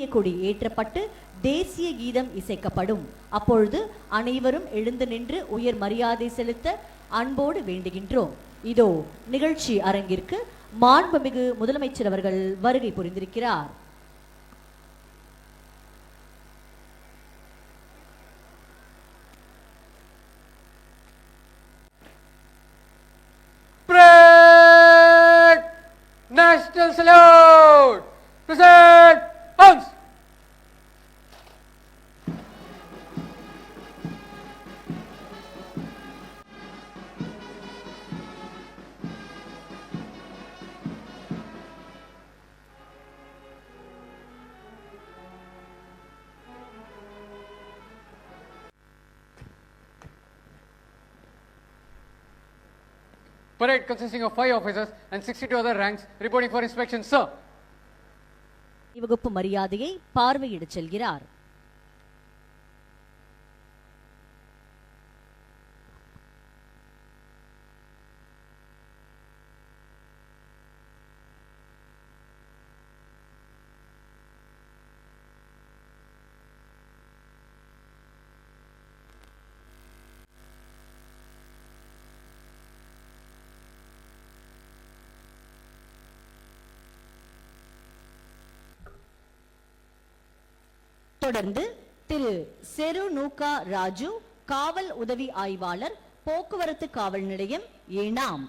தேசிய கொடி ஏற்றப்பட்டு தேசிய கீதம் இசைக்கப்படும் அப்பொழுது அனைவரும் எழுந்து நின்று உயர் மரியாதை செலுத்த அன்போடு வேண்டுகின்றோம் இதோ நிகழ்ச்சி அரங்கிற்கு மாண்புமிகு முதலமைச்சர் அவர்கள் வருகை புரிந்திருக்கிறார் National salute! Present! Parade consisting of five officers and 62 other ranks reporting for inspection, sir. வகுப்பு மரியாதையை பார்வையிடச் செல்கிறார். தொடர்ந்து திரு செரு நூகா ராஜு காவல் உதவி ஆய்வாளர் போக்குவரத்து காவல் நிலையம் ஏனாம்.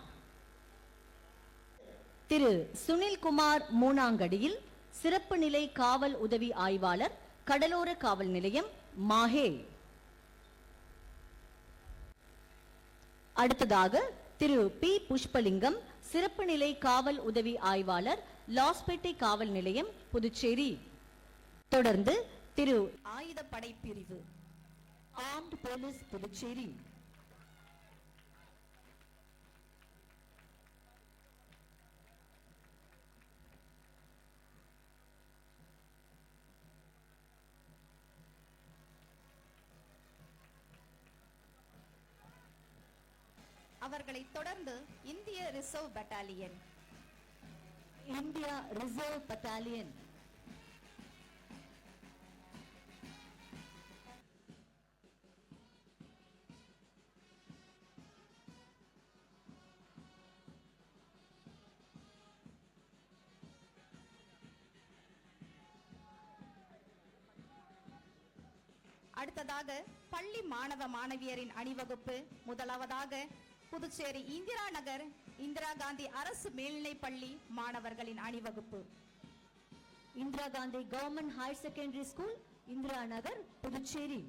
திரு சுனில்குமார் மூணாங்கடியில் சிறப்பு நிலை காவல் உதவி ஆய்வாளர் கடலோர காவல் நிலையம் மாஹே. அடுத்ததாக திரு பி புஷ்பலிங்கம் சிறப்பு நிலை காவல் உதவி ஆய்வாளர் லாஸ்பேட்டை காவல் நிலையம் புதுச்சேரி. தொடர்ந்து திரு ஆயுதப்படை பிரிவு ஆர்ம்டு போலீஸ் புதுச்சேரி. அவர்களை தொடர்ந்து இந்திய reserve battalion. India reserve battalion. அடுத்ததாக பள்ளி மாணவ மாணவியரின் அணிவகுப்பு. முதலாவதாக புதுச்சேரி இந்திரா நகர் இந்திரா காந்தி அரசு மேல்நிலைப் பள்ளி மாணவர்களின் அணிவகுப்பு. Indira Gandhi government higher secondary school Indira Nagar Puducherry.